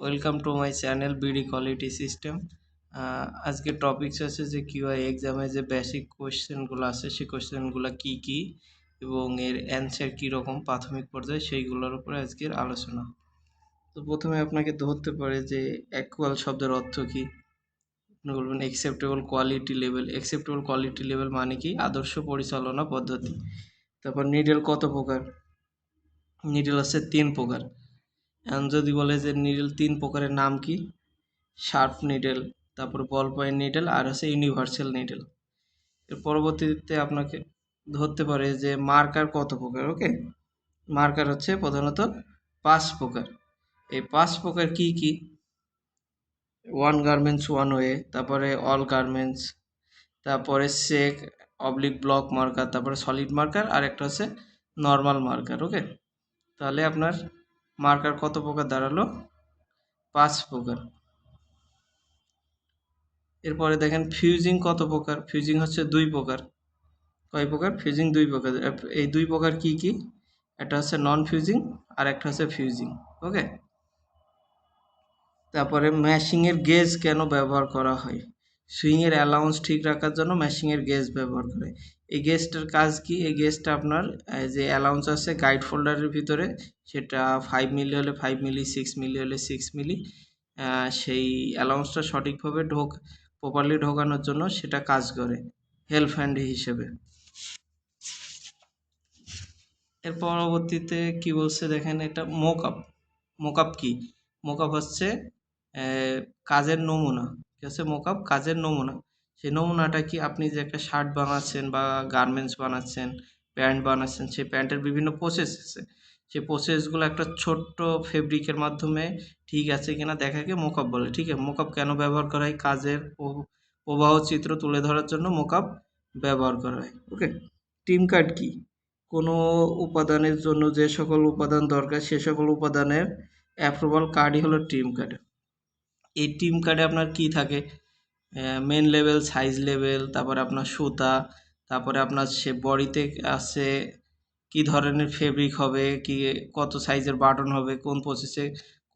Welcome to my channel BD quality system আজকে topics আছে যে কিউআই এক্সামে যে বেসিক কোয়েশ্চেনগুলো আছে, সেই কোয়েশ্চেনগুলো কি কি এবং এর অ্যান্সার কীরকম প্রাথমিক পর্যায়ে সেইগুলোর উপরে আজকের আলোচনা। তো প্রথমে আপনাকে ধরতে পারে যে অ্যাকুয়াল শব্দের অর্থ কী। আপনি বলবেন acceptable quality level acceptable quality level মানে কি? আদর্শ পরিচালনা পদ্ধতি। তারপর নিডেল কত প্রকার? নিডেল আছে তিন প্রকার। এখন যদি বলে যে নিডেল তিন প্রকারের নাম কি? শার্প নিডেল তারপর বল পয়েন্ট নিডেল আর আছে ইউনিভার্সাল নিডেল এর পরবর্তীতে আপনাকে ধরতে পারে যে মার্কার কত প্রকার ওকে মার্কার হচ্ছে প্রধানত পাঁচ প্রকার। এই পাঁচ প্রকার কি কি? ওয়ান গার্মেন্টস ওয়ান ওয়ে তারপরে অল গার্মেন্টস তারপরে সেক অবলিক ব্লক মার্কার তারপরে সলিড মার্কার আর একটা হচ্ছে নর্মাল মার্কার ওকে তাহলে আপনার মার্কার কত প্রকার দাঁড়াল? পাঁচ প্রকার। এরপরে দেখেন ফিউজিং কত প্রকার? ফিউজিং হচ্ছে দুই প্রকার। কয় প্রকার? ফিউজিং দুই প্রকার। এই দুই প্রকার কি কি? একটা হচ্ছে নন ফিউজিং আর একটা হচ্ছে ফিউজিং ওকে তারপরে ম্যাশিংয়ের গেজ কেন ব্যবহার করা হয়? সুইংয়ের অ্যালাউন্স ঠিক রাখার জন্য ম্যাশিংয়ের গেজ ব্যবহার করে এই গেজটার কাজ কি? এই গেজটা আপনার যে অ্যালাউন্স আছে গাইড ফোল্ডারের ভিতরে, সেটা ফাইভ মিলি হলে ফাইভ মিলি সিক্স মিলি হলে সিক্স মিলি সেই অ্যালাউন্সটা সঠিকভাবে ঢোক প্রপারলি ঢোকানোর জন্য সেটা কাজ করে হেল্প হ্যান্ড হিসেবে। এর পরবর্তীতে কি বলছে দেখেন, এটা মোক আপ মোক আপ কী? মোক আপ হচ্ছে কাজের নমুনা, ঠিক আছে? মোক আপ কাজের নমুনা। সেই নমুনাটা কি আপনি যে একটা শার্ট বানাচ্ছেন বা গার্মেন্টস বানাচ্ছেন প্যান্ট বানাচ্ছেন, সেই প্যান্টের বিভিন্ন প্রসেস আছে। সেই প্রসেসগুলো একটা ছোট্ট ফেব্রিকের মাধ্যমে ঠিক আছে কিনা দেখাকে মোকআপ বলে, ঠিক আছে? মোকআপ কেন ব্যবহার করা হয়? কাজের প্রবাহ চিত্র তুলে ধরার জন্য মোকআপ ব্যবহার করা হয়। ওকে টিম কার্ড কি? কোনো উপাদানের জন্য যে সকল উপাদান দরকার, সে সকল উপাদানের অ্যাপ্রুভাল কার্ডই হলো টিম কার্ড এই টিম কার্ডে আপনার কি থাকে? মেন লেভেল সাইজ লেভেল তারপরে আপনার সুতা, তারপরে আপনার সে বডিতে আছে কি ধরনের ফেব্রিক হবে, কি, কত সাইজের বাটন হবে, কোন প্রসেসে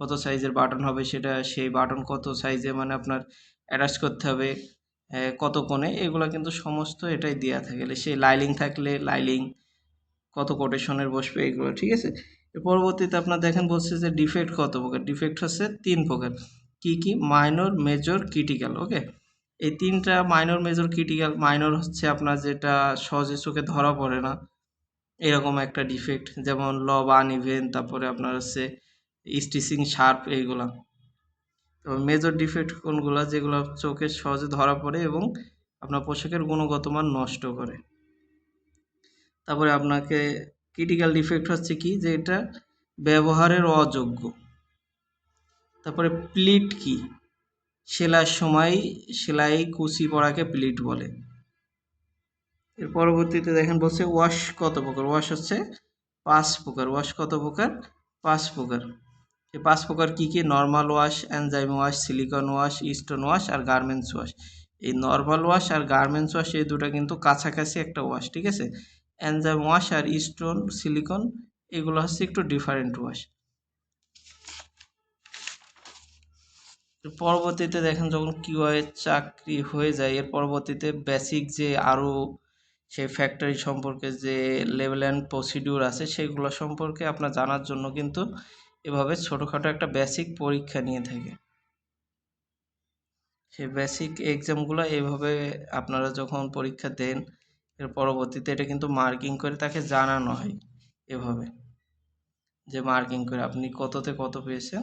কত সাইজের বাটন হবে, সেটা, সেই বাটন কত সাইজে মানে আপনার অ্যাটাচ করতে হবে কত কোণে, এগুলো কিন্তু সমস্ত এটাই দেওয়া থাকে। সেই লাইলিং থাকলে লাইলিং কত কোটেশনের বসবে, এগুলো, ঠিক আছে? পরবর্তীতে আপনার দেখেন বলছে যে ডিফেক্ট কত প্রকার? ডিফেক্ট হচ্ছে তিন প্রকার। কি কি? মাইনর মেজর ক্রিটিক্যাল ওকে এই তিনটা মাইনর মেজর ক্রিটিক্যাল মাইনর হচ্ছে আপনার যেটা সহজে চোখে ধরা পড়ে না। এরকম একটা ডিফেক্ট যেমন লব আনইভেন তারপরে আপনার হচ্ছে স্টিচিং শার্প এইগুলা। তো মেজর ডিফেক্ট কোনগুলো? যেগুলো চোখে সহজে ধরা পড়ে এবং আপনার পোশাকের গুণগত মান নষ্ট করে। তারপরে আপনাকে ক্রিটিক্যাল ডিফেক্ট হচ্ছে কি? যে এটা ব্যবহারের অযোগ্য। তারপরে প্লিট কি? সেলাইয়ের সময় সেলাই কুচি পড়াকে প্লিট বলে। এর পরবর্তীতে দেখেন বলছে ওয়াশ কত প্রকার? ওয়াশ হচ্ছে পাঁচ প্রকার। ওয়াশ কত প্রকার? পাঁচ প্রকার। এই পাঁচ প্রকার কী কী? Normal wash enzyme wash, silicon wash stone wash আর গার্মেন্টস ওয়াশ। এই নর্মাল ওয়াশ আর গার্মেন্টস ওয়াশ এই দুটো কিন্তু কাছাকাছি একটা ওয়াশ, ঠিক আছে? অ্যানজাইম ওয়াশ আর স্টোন সিলিকন এগুলো হচ্ছে একটু ডিফারেন্ট ওয়াশ। পরবর্তীতে দেখেন যখন কিউআই চাকরি হয়ে যায়, এর পরবর্তীতে বেসিক যে আরও সেই ফ্যাক্টরি সম্পর্কে যে লেভেল অ্যান্ড প্রসিডিউর আছে, সেগুলো সম্পর্কে আপনার জানার জন্য কিন্তু এভাবে ছোটোখাটো একটা বেসিক পরীক্ষা নিয়ে থাকে। সেই বেসিক এক্সামগুলো এভাবে আপনারা যখন পরীক্ষা দেন, এর পরবর্তীতে এটা কিন্তু মার্কিং করে তাকে জানানো হয় এভাবে। যে মার্কিং করে আপনি কততে কত পেয়েছেন?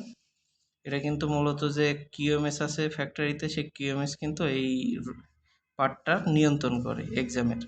এটা কিন্তু মূলত যে কিউএমএস আছে ফ্যাক্টরিতে সেই কিউএমএস কিন্তু এই পার্টটা নিয়ন্ত্রণ করে এক্সামের